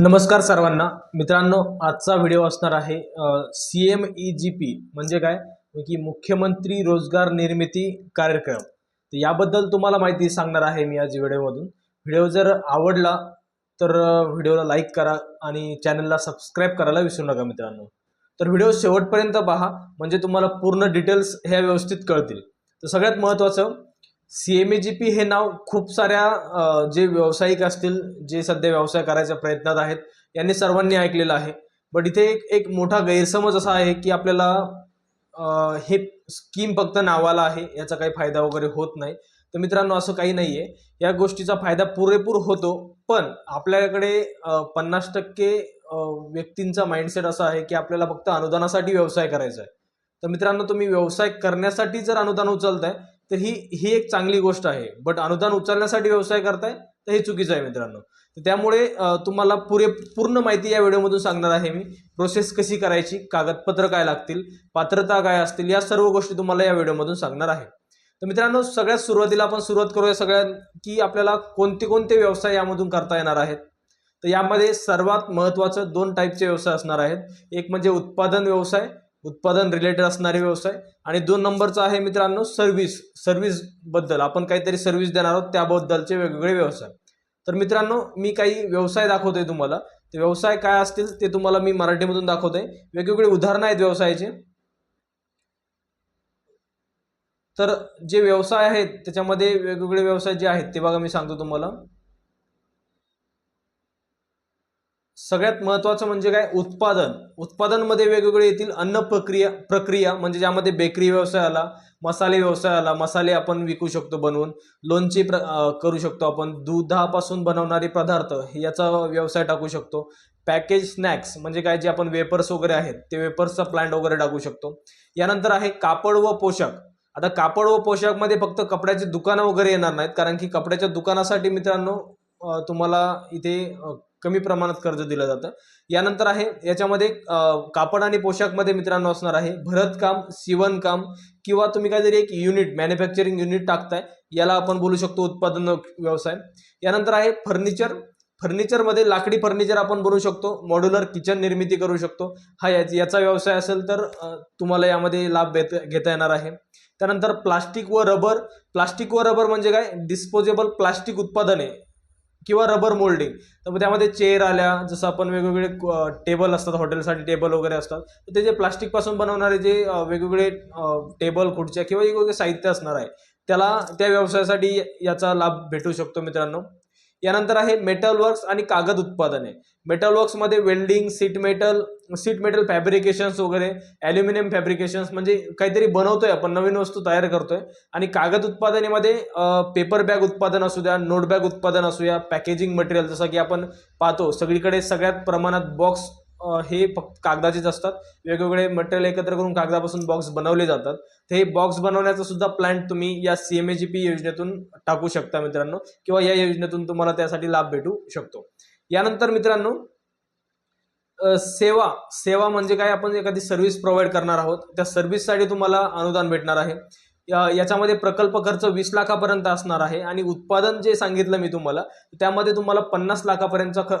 नमस्कार सर्वांना. मित्रांनो आजचा व्हिडिओ असणार आहे C M E G P म्हणजे काय? की मुख्यमंत्री रोजगार निर्मिती कार्यक्रम. तर याबद्दल तुम्हाला माहिती सांगणार आहे मी आज व्हिडिओमधून. व्हिडिओ जर आवडला तर व्हिडिओला लाईक करा आणि चॅनलला सबस्क्राईब करायला विसरू नका मित्रांनो. तर व्हिडिओ शेवटपर्यंत पहा म्हणजे तुम्हाला पूर्ण डिटेल्स ह्या व्यवस्थित कळतील. तर सगळ्यात महत्त्वाचं C M A G P हे नाव खूप साऱ्या जे व्यावसायिक असतील जे सध्या व्यवसाय करायच्या प्रयत्नात आहेत यांनी सर्वांनी ऐकलेलं आहे. बट इथे एक एक मोठा गैरसमज असा आहे की आपल्याला हे स्कीम फक्त नावाला आहे याचा काही फायदा वगैरे होत नाही. तर मित्रांनो असं काही नाही आहे या गोष्टीचा फायदा पुरेपूर होतो पण आपल्याकडे पन्नास टक्के व्यक्तींचा माइंडसेट असा आहे की आपल्याला फक्त अनुदानासाठी व्यवसाय करायचा आहे. तर मित्रांनो तुम्ही व्यवसाय करण्यासाठी जर अनुदान उचलताय तर ही ही एक चांगली गोष्ट आहे. बट अनुदान उचलण्यासाठी व्यवसाय करताय तर हे चुकीचं आहे मित्रांनो. तर त्यामुळे तुम्हाला पुरे पूर्ण माहिती या व्हिडिओमधून सांगणार आहे मी. प्रोसेस कशी करायची कागदपत्र काय लागतील पात्रता काय असतील या सर्व गोष्टी तुम्हाला या व्हिडिओमधून सांगणार आहे. तर मित्रांनो सगळ्यात सुरुवातीला आपण सुरुवात करूया सगळ्यात की आपल्याला कोणते कोणते व्यवसाय यामधून करता येणार आहेत. तर यामध्ये सर्वात महत्त्वाचं दोन टाईपचे व्यवसाय असणार आहेत. एक म्हणजे उत्पादन व्यवसाय उत्पादन रिलेटेड असणारे व्यवसाय. आणि दोन नंबरचा आहे मित्रांनो सर्व्हिस सर्व्हिसबद्दल. आपण काहीतरी सर्व्हिस देणार आहोत त्याबद्दलचे वेगवेगळे व्यवसाय. तर मित्रांनो मी काही व्यवसाय दाखवतोय तुम्हाला. ते व्यवसाय काय असतील ते तुम्हाला मी मराठीमधून दाखवतोय. वेगवेगळे उदाहरणं आहेत व्यवसायाचे. तर जे व्यवसाय आहेत त्याच्यामध्ये वेगवेगळे व्यवसाय जे आहेत ते बघा मी सांगतो तुम्हाला. सगळ्यात महत्त्वाचं म्हणजे काय? उत्पादन. उत्पादनमध्ये वेगवेगळे येतील अन्न प्रक्रिया प्रक्रिया म्हणजे ज्यामध्ये बेकरी व्यवसाय आला मसाले व्यवसाय आला मसाले आपण विकू शकतो बनवून लोणचे प्र करू शकतो आपण दुधापासून बनवणारे पदार्थ हे याचा व्यवसाय टाकू शकतो. पॅकेज स्नॅक्स म्हणजे काय? जे आपण वेपर्स वगैरे आहेत ते वेपर्सचा प्लांट वगैरे टाकू शकतो. यानंतर आहे कापड व पोशाख. आता कापड व पोशाखमध्ये फक्त कपड्याची दुकानं वगैरे येणार नाहीत कारण की कपड्याच्या दुकानासाठी मित्रांनो तुम्हाला इथे कमी प्रमाणात कर्ज दिलं जातं. यानंतर आहे याच्यामध्ये कापड आणि पोशाखमध्ये मित्रांनो असणार आहे भरतकाम शिवणकाम किंवा तुम्ही काहीतरी एक युनिट मॅन्युफॅक्चरिंग युनिट टाकताय याला आपण बोलू शकतो उत्पादन व्यवसाय. यानंतर आहे फर्निचर फर्निचरमध्ये लाकडी फर्निचर आपण बनवू शकतो मॉड्युलर किचन निर्मिती करू शकतो. हा याचा व्यवसाय असेल तर तुम्हाला यामध्ये लाभ घेत घेता येणार आहे. त्यानंतर प्लास्टिक व रबर. प्लास्टिक व रबर म्हणजे काय? डिस्पोजेबल प्लास्टिक उत्पादने. किंवा रबर मोल्डिंग तर मग त्यामध्ये चेअर आल्या जसं आपण वेगवेगळे टेबल असतात हॉटेलसाठी टेबल वगैरे असतात. तर ते जे प्लास्टिकपासून बनवणारे जे वेगवेगळे टेबल खुर्च्या किंवा वेगवेगळे साहित्य असणार आहे त्याला त्या व्यवसायासाठी याचा लाभ भेटू शकतो मित्रांनो. यानंतर आहे मेटल वर्क्स आणि कागद उत्पादने. Metal वर्क्समध्ये welding sheet metal sheet metal fabrications वगैरे ॲल्युमिनियम फॅब्रिकेशन्स म्हणजे काहीतरी बनवतोय आपण नवीन वस्तू तयार करतोय. आणि कागद उत्पादनेमध्ये पेपर बॅग उत्पादन असू द्या नोट बॅग उत्पादन असू द्या पॅकेजिंग मटेरियल जसं की आपण पाहतो सगळीकडे सगळ्यात प्रमाणात बॉक्स हे फक्त कागदाचेच असतात. वेगवेगळे मटेरियल एकत्र करून कागदापासून बॉक्स बनवले जातात. ते बॉक्स बनवण्याचा सुद्धा प्लॅन तुम्ही या C M A G P योजनेतून टाकू शकता मित्रांनो. किंवा या योजनेतून तुम्हाला त्यासाठी लाभ भेटू शकतो. यानंतर मित्रांनो सेवा. सेवा म्हणजे काय? आपण एखादी सर्व्हिस प्रोव्हाइड करणार आहोत. त्या सर्व्हिससाठी तुम्हाला अनुदान भेटणार आहे. याच्यामध्ये प्रकल्प खर्च वीस लाखापर्यंत असणार आहे आणि उत्पादन जे सांगितलं मी तुम्हाला त्यामध्ये तुम्हाला पन्नास लाखापर्यंतचा ख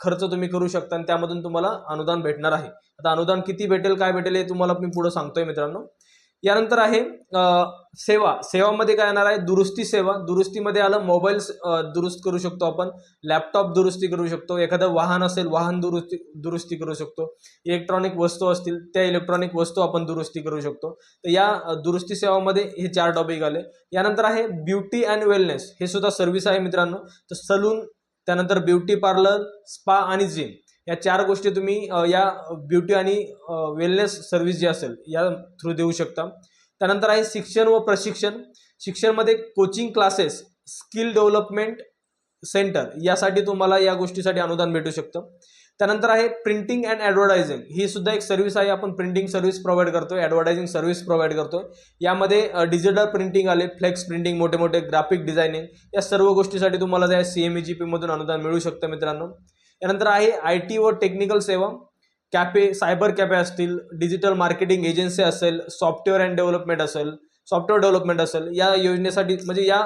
खर्च तुम्ही करू शकता आणि त्यामधून तुम्हाला अनुदान भेटणार आहे. आता अनुदान किती भेटेल काय भेटेल हे तुम्हाला मी पुढं सांगतोय मित्रांनो. यानंतर आहे सेवा. सेवामध्ये काय येणार आहे? दुरुस्ती सेवा. दुरुस्तीमध्ये आलं मोबाईल दुरुस्त करू शकतो आपण. लॅपटॉप दुरुस्ती करू शकतो. एखादं वाहन असेल वाहन दुरुस्ती दुरुस्ती करू शकतो. इलेक्ट्रॉनिक वस्तू असतील त्या इलेक्ट्रॉनिक वस्तू आपण दुरुस्ती करू शकतो. तर या दुरुस्ती सेवामध्ये हे चार टॉपिक आले. यानंतर आहे ब्युटी अँड वेलनेस हे सुद्धा सर्व्हिस आहे मित्रांनो. तर सलून त्यानंतर ब्युटी पार्लर स्पा आणि जिम या चार गोष्टी तुम्ही या ब्युटी आणि वेलनेस सर्व्हिस जी असेल या थ्रू देऊ शकता. त्यानंतर आहे शिक्षण व प्रशिक्षण. शिक्षणमध्ये coaching classes skill development centre यासाठी तुम्हाला या गोष्टीसाठी अनुदान भेटू शकतं. त्यानंतर आहे प्रिंटिंग अँड ॲडव्हर्टायझिंग ही सुद्धा एक सर्व्हिस आहे. आपण प्रिंटिंग सर्व्हिस प्रोव्हाइड करतो ॲडव्हर्टायझिंग सर्व्हिस प्रोव्हाइड करतो यामध्ये डिजिटल प्रिंटिंग आले फ्लेक्स प्रिंटिंग मोठे मोठे ग्राफिक डिझायनिंग या सर्व गोष्टीसाठी तुम्हाला त्या सी एम ई जी पीमधून अनुदान मिळू शकतं मित्रांनो. यानंतर आहे आय टी व टेक्निकल सेवा. कॅफे सायबर कॅफे असतील डिजिटल मार्केटिंग एजन्सी असेल सॉफ्टवेअर अँड डेव्हलपमेंट असेल सॉफ्टवेअर डेव्हलपमेंट असेल या योजनेसाठी म्हणजे या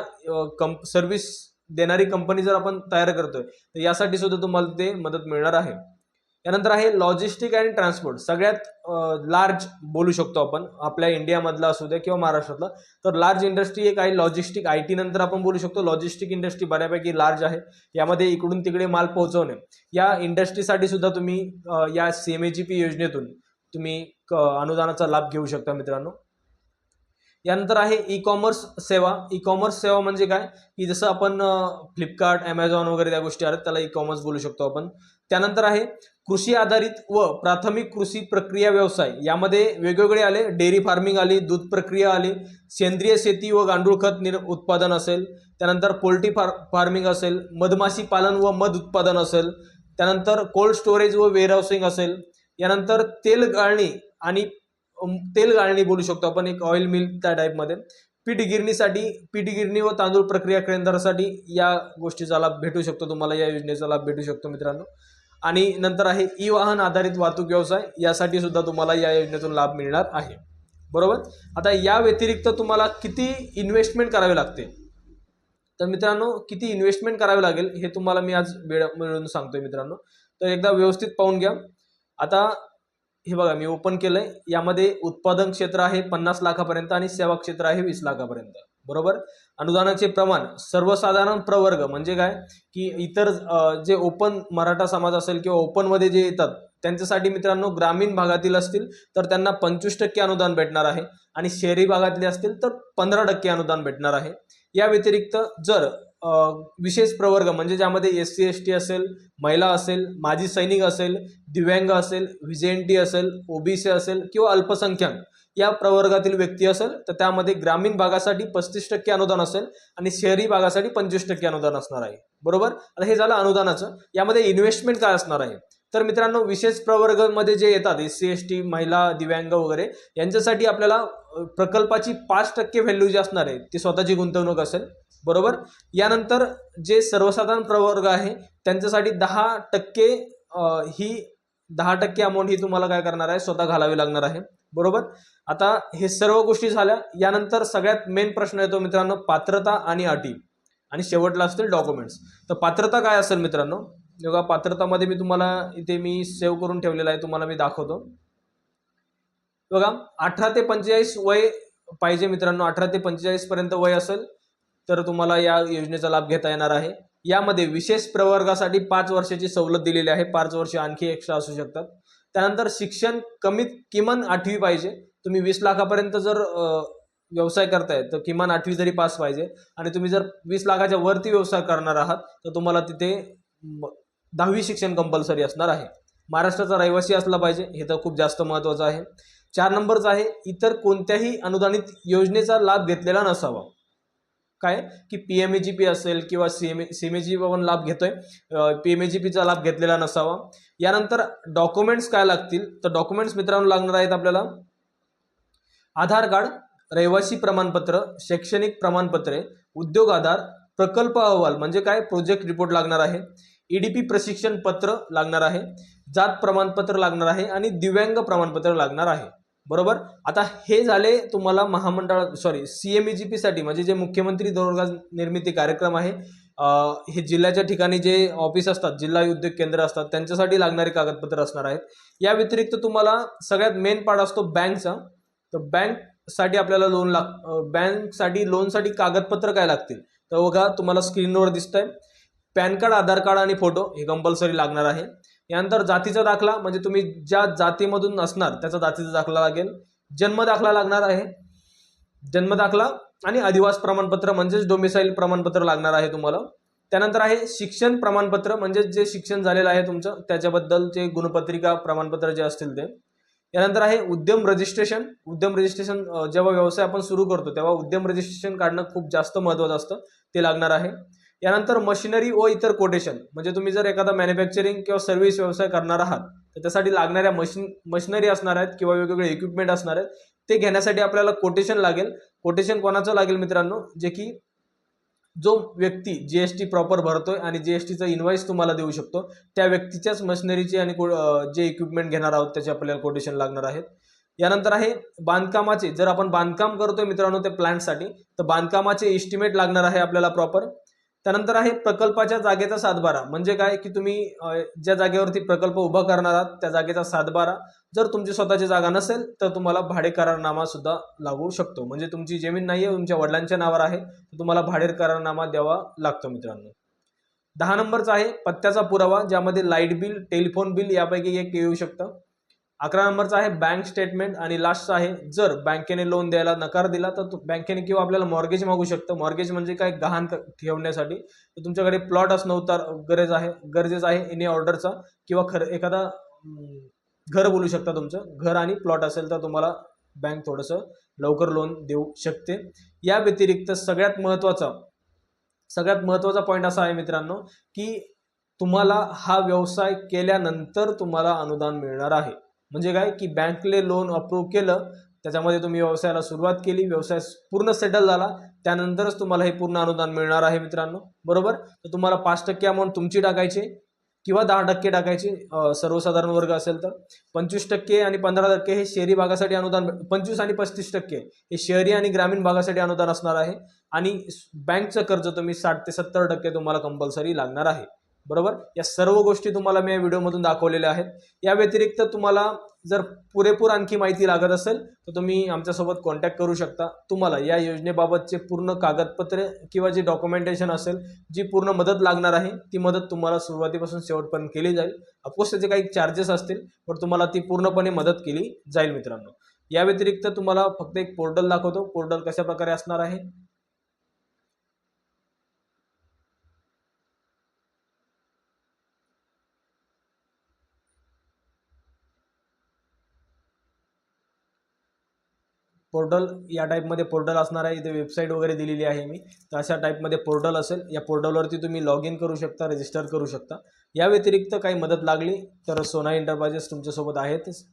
कंप सर्व्हिस देणारी कंपनी जर आपण तयार करतोय तर यासाठी सुद्धा तुम्हाला ते मदत मिळणार आहे. यानंतर आहे लॉजिस्टिक अँड ट्रान्सपोर्ट. सगळ्यात लार्ज बोलू शकतो आपण आपल्या इंडियामधला असू द्या किंवा महाराष्ट्रातला. तर लार्ज इंडस्ट्री एक आहे लॉजिस्टिक आय टी नंतर आपण बोलू शकतो. लॉजिस्टिक इंडस्ट्री बऱ्यापैकी लार्ज आहे. यामध्ये इकडून तिकडे माल पोहोचवणे. या इंडस्ट्रीसाठी सुद्धा तुम्ही या C M A G P योजनेतून तुम्ही अनुदानाचा लाभ घेऊ शकता मित्रांनो. यानंतर आहे ई कॉमर्स सेवा. ई कॉमर्स सेवा म्हणजे काय? की जसं आपण फ्लिपकार्ट ॲमेझॉन वगैरे त्या गोष्टी आहेत त्याला ई कॉमर्स बोलू शकतो आपण. त्यानंतर आहे कृषी आधारित व प्राथमिक कृषी प्रक्रिया व्यवसाय. यामध्ये वेगवेगळे आले. डेअरी फार्मिंग आली दूध प्रक्रिया आली सेंद्रिय शेती व गांडूळ खत निर उत्पादन असेल. त्यानंतर पोल्ट्री फार फार्मिंग असेल मधमाशी पालन व मध उत्पादन असेल. त्यानंतर कोल्ड स्टोरेज व वेअरहाऊसिंग असेल. यानंतर तेल गाळणी आणि तेल गाळणी बोलू शकतो आपण. एक ऑइल मिल त्या टाईपमध्ये पीठ गिरणीसाठी पीठ गिरणी व तांदूळ प्रक्रिया केंद्रासाठी या गोष्टीचा लाभ भेटू शकतो. तुम्हाला या योजनेचा लाभ भेटू शकतो मित्रांनो. आणि नंतर आहे ई वाहन आधारित वाहतूक व्यवसाय. यासाठी सुद्धा तुम्हाला या योजनेतून लाभ मिळणार आहे. बरोबर? आता या व्यतिरिक्त तुम्हाला किती इन्व्हेस्टमेंट करावे लागते? तर मित्रांनो किती इन्व्हेस्टमेंट करावे लागेल हे तुम्हाला मी आज वेळ मिळून सांगतोय मित्रांनो. तर एकदा व्यवस्थित पाहून घ्या. आता हे बघा मी ओपन केलंय. यामध्ये उत्पादन क्षेत्र आहे पन्नास लाखापर्यंत आणि सेवा क्षेत्र आहे वीस लाखापर्यंत. बरोबर? अनुदानाचे प्रमाण सर्वसाधारण प्रवर्ग म्हणजे काय? की इतर जे ओपन मराठा समाज असेल किंवा ओपनमध्ये जे येतात त्यांच्यासाठी मित्रांनो ग्रामीण भागातील असतील तर त्यांना पंचवीस टक्के अनुदान भेटणार आहे. आणि शहरी भागातले असतील तर पंधरा टक्के अनुदान भेटणार आहे. या व्यतिरिक्त जर विशेष प्रवर्ग म्हणजे ज्यामध्ये एस सी एस टी असेल महिला असेल माजी सैनिक असेल दिव्यांग असेल व्हिजेंटी असेल ओबीसी असेल किंवा अल्पसंख्याक या प्रवर्गातील व्यक्ती असेल तर त्यामध्ये ग्रामीण भागासाठी पस्तीस टक्के अनुदान असेल आणि शहरी भागासाठी पंचवीस टक्के अनुदान असणार आहे. बरोबर? आता हे झालं अनुदानाचं. यामध्ये इन्व्हेस्टमेंट काय असणार आहे? तर मित्रांनो विशेष प्रवर्गामध्ये जे येतात एस सी एस टी महिला दिव्यांग वगैरे यांच्यासाठी आपल्याला प्रकल्पाची पाच टक्के व्हॅल्यू जी असणार आहे ती स्वतःची गुंतवणूक असेल. बरोबर? यानंतर जे सर्वसाधारण प्रवर्ग आहे त्यांच्यासाठी दहा टक्के ही दहा टक्के अमाऊंट ही तुम्हाला काय करणार आहे? स्वतः घालावी लागणार आहे. बरोबर? आता हे सर्व गोष्टी झाल्या. यानंतर सगळ्यात मेन प्रश्न येतो मित्रांनो पात्रता आणि अटी. आणि शेवटला असतील डॉक्युमेंट्स तर पात्रता काय असेल मित्रांनो? बघा पात्रतामध्ये मी तुम्हाला इथे मी सेव्ह करून ठेवलेला आहे. तुम्हाला मी दाखवतो. बघा अठरा ते पंचेचाळीस वय पाहिजे मित्रांनो. अठरा ते पंचेचाळीस पर्यंत वय असेल तर तुम्हाला या योजनेचा लाभ घेता येणार आहे. यामध्ये विशेष प्रवर्गासाठी पाच वर्षाची सवलत दिलेली आहे. पाच वर्ष आणखी एक्स्ट्रा असू शकतात. त्यानंतर शिक्षण कमीत किमान आठवी पाहिजे. तुम्ही वीस लाखापर्यंत जर व्यवसाय करताय तर किमान आठवी जरी पास पाहिजे आणि तुम्ही जर वीस लाखाच्या वरती व्यवसाय करणार आहात तर तुम्हाला तिथे दहावी शिक्षण कंपल्सरी असणार आहे. महाराष्ट्राचा रहिवासी असला पाहिजे हे तर खूप जास्त महत्त्वाचं आहे. चार नंबरचं आहे इतर कोणत्याही अनुदानित योजनेचा लाभ घेतलेला नसावा. काय की P M A G P असेल किंवा C M A C M A G आपण लाभ घेतोय. पी एम ए जी पीचा लाभ घेतलेला नसावा. यानंतर डॉक्युमेंट्स काय लागतील? तर डॉक्युमेंट्स मित्रांनो लागणार आहेत आपल्याला. आधार कार्ड रहिवासी प्रमाणपत्र शैक्षणिक प्रमाणपत्रे उद्योग आधार प्रकल्प अहवाल म्हणजे काय? प्रोजेक्ट रिपोर्ट लागणार आहे. ईडीपी प्रशिक्षण पत्र लागणार आहे. जात प्रमाणपत्र लागणार आहे आणि दिव्यांग प्रमाणपत्र लागणार आहे. बरोबर? आता हे झाले तुम्हाला महामंडळ sorry C M E G पीसाठी म्हणजे जे मुख्यमंत्री रोजगार निर्मिती कार्यक्रम आहे हे जिल्ह्याच्या ठिकाणी जे ऑफिस असतात जिल्हा उद्योग केंद्र असतात त्यांच्यासाठी लागणारे कागदपत्र असणार आहेत. या व्यतिरिक्त तुम्हाला सगळ्यात मेन पार्ट असतो बँकचा. तर बँकसाठी आपल्याला लोन लाग बँकसाठी लोनसाठी कागदपत्र काय लागतील? तर बघा तुम्हाला स्क्रीनवर दिसतंय. पॅन कार्ड आधार कार्ड आणि फोटो हे कंपल्सरी लागणार आहे. यानंतर जातीचा दाखला म्हणजे तुम्ही ज्या जातीमधून असणार त्याचा जातीचा दाखला लागेल. जन्म दाखला लागणार आहे. जन्म दाखला आणि अधिवास प्रमाणपत्र म्हणजेच डोमिसाईल प्रमाणपत्र लागणार आहे तुम्हाला. त्यानंतर आहे शिक्षण प्रमाणपत्र म्हणजेच जे शिक्षण झालेलं आहे तुमचं त्याच्याबद्दल जे गुणपत्रिका प्रमाणपत्र जे असतील ते. यानंतर आहे उद्यम रजिस्ट्रेशन उद्यम रजिस्ट्रेशन जेव्हा व्यवसाय आपण सुरू करतो तेव्हा उद्यम रजिस्ट्रेशन काढणं खूप जास्त महत्त्वाचं असतं. ते लागणार आहे. यानंतर मशिनरी व इतर कोटेशन म्हणजे तुम्ही जर एखादा मॅन्युफॅक्चरिंग किंवा सर्व्हिस व्यवसाय करणार आहात तर त्यासाठी लागणाऱ्या मशीन मशिनरी असणार आहेत किंवा वेगवेगळे इक्विपमेंट असणार आहेत ते घेण्यासाठी आपल्याला कोटेशन लागेल. कोटेशन कोणाचं लागेल मित्रांनो? जे की जो व्यक्ती जी एस टी प्रॉपर भरतोय आणि जी एस टीचं इन्व्हॉइस तुम्हाला देऊ शकतो त्या व्यक्तीच्याच मशिनरीचे आणि को- जे इक्विपमेंट घेणार आहोत त्याचे आपल्याला कोटेशन लागणार आहेत. यानंतर आहे बांधकामाचे. जर आपण बांधकाम करतोय मित्रांनो त्या प्लॅन्टसाठी तर बांधकामाचे इस्टिमेट लागणार आहे आपल्याला प्रॉपर त्यानंतर आहे प्रकल्पाच्या जागेचा सातबारा. म्हणजे काय? की तुम्ही ज्या जागेवरती प्रकल्प उभा करणार आहात त्या जागेचा सातबारा. जर तुमची स्वतःची जागा नसेल तर तुम्हाला भाडे करारनामा सुद्धा लागू शकतो. म्हणजे तुमची जमीन नाही आहे तुमच्या वडिलांच्या नावावर आहे तर तुम्हाला भाडे करारनामा द्यावा लागतो मित्रांनो. दहा नंबरचा आहे पत्त्याचा पुरावा ज्यामध्ये लाइट बिल टेलिफोन बिल यापैकी एक येऊ शकतं. अकरा नंबरचा आहे बँक स्टेटमेंट आणि लास्टचा आहे जर बँकेने लोन द्यायला नकार दिला तर तो- बँकेने किंवा आपल्याला मॉर्गेज मागू शकतं. मॉर्गेज म्हणजे काय? गहाण ठेवण्यासाठी. तर तुमच्याकडे प्लॉट असणं उतार गरज आहे गरजेचं आहे इन ऑर्डरचा किंवा खर एखादा घर बोलू शकता तुमचं. घर आणि प्लॉट असेल तर तुम्हाला बँक थोडंसं लवकर लोन देऊ शकते. या व्यतिरिक्त सगळ्यात महत्त्वाचा सगळ्यात महत्त्वाचा पॉईंट असा आहे मित्रांनो की तुम्हाला हा व्यवसाय केल्यानंतर तुम्हाला अनुदान मिळणार आहे. म्हणजे काय की बँकले लोन अप्रूव्ह केलं त्याच्यामध्ये तुम्ही व्यवसायाला सुरुवात केली व्यवसाय पूर्ण सेटल झाला त्यानंतरच तुम्हाला हे पूर्ण अनुदान मिळणार आहे मित्रांनो. बरोबर? तर तुम्हाला पाच टक्के अमाऊंट तुमची टाकायची किंवा दहा टक्के टाकायची सर्वसाधारण वर्ग असेल तर. पंचवीस टक्के आणि पंधरा टक्के हे शहरी भागासाठी अनुदान पंचवीस आणि पस्तीस टक्के हे शहरी आणि ग्रामीण भागासाठी अनुदान असणार आहे. आणि बँकचं कर्ज तुम्ही साठ ते सत्तर टक्के तुम्हाला कंपल्सरी लागणार आहे. बरोबर? या सर्व गोष्टी तुम्हाला मी या व्हिडिओमधून दाखवलेल्या आहेत. या व्यतिरिक्त तुम्हाला जर पुरेपूर आणखी माहिती लागत असेल तर तुम्ही आमच्यासोबत कॉन्टॅक्ट करू शकता. तुम्हाला या योजनेबाबतचे पूर्ण कागदपत्रे किंवा जे डॉक्युमेंटेशन असेल जी पूर्ण मदत लागणार आहे ती मदत तुम्हाला सुरुवातीपासून शेवटपर्यंत केली जाईल. अफकोर्स त्याचे काही चार्जेस असतील पण तुम्हाला ती पूर्णपणे मदत केली जाईल मित्रांनो. या व्यतिरिक्त तुम्हाला फक्त एक पोर्टल दाखवतो. पोर्टल कशा प्रकारे असणार आहे? पोर्टल या टाईपमध्ये पोर्टल असणार आहे. इथे वेबसाईट वगैरे दिलेली आहे मी. तर अशा टाईपमध्ये पोर्टल असेल या पोर्टलवरती तुम्ही लॉग इन करू शकता रजिस्टर करू शकता. या व्यतिरिक्त काही मदत लागली तर सोना एंटरप्राइजेस तुमच्यासोबत आहेतच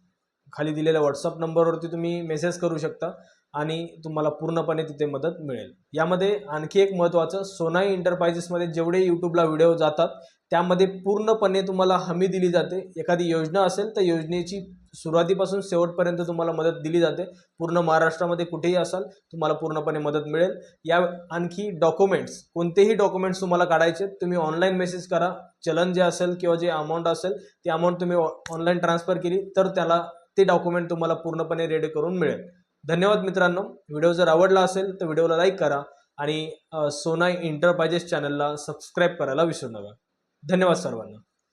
खाली दिलेल्या व्हॉट्सअप नंबरवरती तुम्ही मेसेज करू शकता आणि तुम्हाला पूर्णपणे तिथे मदत मिळेल. यामध्ये आणखी एक महत्त्वाचं सोनाई एंटरप्राइजेसमध्ये जेवढे यूट्यूबला व्हिडिओ जातात त्यामध्ये पूर्णपणे तुम्हाला हमी दिली जाते. एखादी योजना असेल तर योजनेची सुरुवातीपासून शेवटपर्यंत तुम्हाला मदत दिली जाते. पूर्ण महाराष्ट्रामध्ये कुठेही असाल तुम्हाला पूर्णपणे मदत मिळेल. या आणखी डॉक्युमेंट्स कोणतेही डॉक्युमेंट्स तुम्हाला काढायचे तुम्ही ऑनलाईन मेसेज करा. चलन जे असेल किंवा जे अमाऊंट असेल ते अमाऊंट तुम्ही ऑनलाईन ट्रान्सफर केली तर त्याला ते डॉक्युमेंट तुम्हाला पूर्णपणे रेडी करून मिळेल. धन्यवाद मित्रांनो. व्हिडिओ जर आवडला असेल तर व्हिडिओला लाईक करा. आणि सोना सोनाई एंटरप्राइजेस चॅनलला सबस्क्राईब करायला विसरू नका. धन्यवाद सर्वांना.